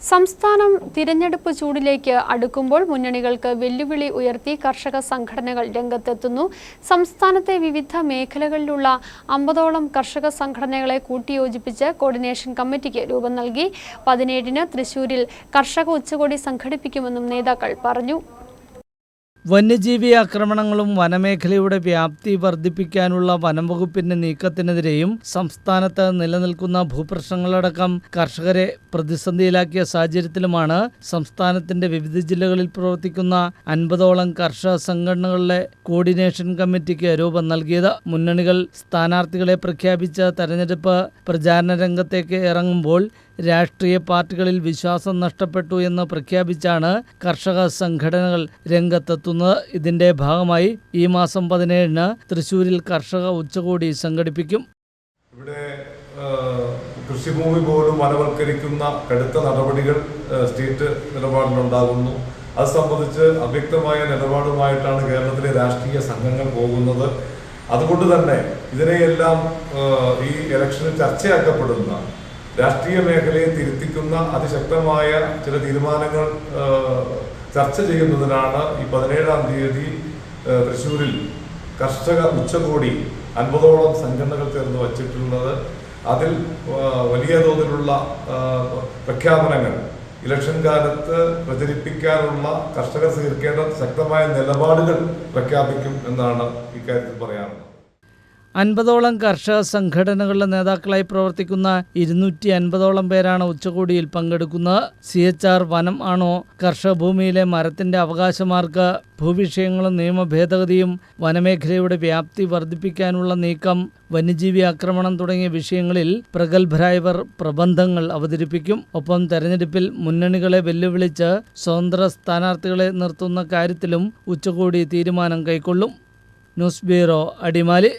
സംസ്ഥാനം തിരഞ്ഞെടുപ്പ് ചൂടിലേക്ക് അടുക്കുമ്പോൾ മുന്നണികൾക്ക് വെല്ലുവിളി ഉയർത്തി കർഷക സംഘടനകൾ രംഗത്തെത്തുന്നു. സംസ്ഥാനത്തെ വിവിധ മേഖലകളിലുള്ള അമ്പതോളം കർഷക സംഘടനകളെ കൂട്ടിയോജിപ്പിച്ച് കോർഡിനേഷൻ കമ്മിറ്റിക്ക് രൂപം നൽകി. പതിനേഴിന് തൃശൂരിൽ കർഷക ഉച്ചകോടി സംഘടിപ്പിക്കുമെന്നും നേതാക്കൾ പറഞ്ഞു. വന്യജീവി ആക്രമണങ്ങളും വനമേഖലയുടെ വ്യാപ്തി വർദ്ധിപ്പിക്കാനുള്ള വനംവകുപ്പിന്റെ നീക്കത്തിനെതിരെയും സംസ്ഥാനത്ത് നിലനിൽക്കുന്ന ഭൂപ്രശ്നങ്ങളടക്കം കർഷകരെ പ്രതിസന്ധിയിലാക്കിയ സാഹചര്യത്തിലുമാണ് സംസ്ഥാനത്തിന്റെ വിവിധ ജില്ലകളിൽ പ്രവർത്തിക്കുന്ന അൻപതോളം കർഷക സംഘടനകളുടെ കോർഡിനേഷൻ കമ്മിറ്റിക്ക് രൂപം നൽകിയത്. മുന്നണികൾ സ്ഥാനാർത്ഥികളെ പ്രഖ്യാപിച്ച തെരഞ്ഞെടുപ്പ് പ്രചാരണ രംഗത്തേക്ക് ഇറങ്ങുമ്പോൾ രാഷ്ട്രീയ പാർട്ടികളിൽ വിശ്വാസം നഷ്ടപ്പെട്ടു എന്ന് പ്രഖ്യാപിച്ചാണ് കർഷക സംഘടനകൾ രംഗത്തെത്തുന്നത്. ഇതിന്റെ ഭാഗമായി ഈ മാസം പതിനേഴിന് തൃശൂരിൽ കർഷക ഉച്ചകോടി സംഘടിപ്പിക്കും. ഇവിടെ കൃഷിഭൂമി പോലും വനവൽക്കരിക്കുന്ന കടുത്ത നടപടികൾ സ്റ്റേറ്റ് നിലപാടിലുണ്ടാകുന്നു. അത് സംബന്ധിച്ച് അവ്യക്തമായ നിലപാടുമായിട്ടാണ് കേരളത്തിലെ രാഷ്ട്രീയ സംഘങ്ങൾ പോകുന്നത്. അതുകൊണ്ട് തന്നെ ഇതിനെയെല്ലാം ഈ ഇലക്ഷനിൽ ചർച്ചയാക്കപ്പെടുന്ന രാഷ്ട്രീയ മേഖലയെ തിരുത്തിക്കുന്ന അതിശക്തമായ ചില തീരുമാനങ്ങൾ ചർച്ച ചെയ്യുന്നതിനാണ് ഈ പതിനേഴാം തീയതി തൃശ്ശൂരിൽ കർഷക ഉച്ചകോടി അൻപതോളം സംഘടനകൾ ചേർന്ന് വച്ചിട്ടുള്ളത്. അതിൽ വലിയ തോതിലുള്ള പ്രഖ്യാപനങ്ങൾ ഇലക്ഷൻ കാലത്ത് പ്രചരിപ്പിക്കാനുള്ള കർഷകർ സ്വീകരിക്കേണ്ട ശക്തമായ നിലപാടുകൾ പ്രഖ്യാപിക്കും എന്നാണ് ഇക്കാര്യത്തിൽ പറയാനുള്ളത്. അൻപതോളം കർഷക സംഘടനകളുടെ നേതാക്കളായി പ്രവർത്തിക്കുന്ന ഇരുന്നൂറ്റി അൻപതോളം പേരാണ് ഉച്ചകോടിയിൽ പങ്കെടുക്കുന്നത്. സി എച്ച് ആർ വനം ആണോ? കർഷക ഭൂമിയിലെ മരത്തിന്റെ അവകാശമാർക്ക് ഭൂവിഷയങ്ങളും നിയമ ഭേദഗതിയും വനമേഖലയുടെ വ്യാപ്തി വർദ്ധിപ്പിക്കാനുള്ള നീക്കം വന്യജീവി ആക്രമണം തുടങ്ങിയ വിഷയങ്ങളിൽ പ്രഗത്ഭരായവർ പ്രബന്ധങ്ങൾ അവതരിപ്പിക്കും. ഒപ്പം തെരഞ്ഞെടുപ്പിൽ മുന്നണികളെ വെല്ലുവിളിച്ച് സ്വതന്ത്ര സ്ഥാനാർത്ഥികളെ നിർത്തുന്ന കാര്യത്തിലും ഉച്ചകോടി തീരുമാനം കൈക്കൊള്ളും. News bureau Adimali.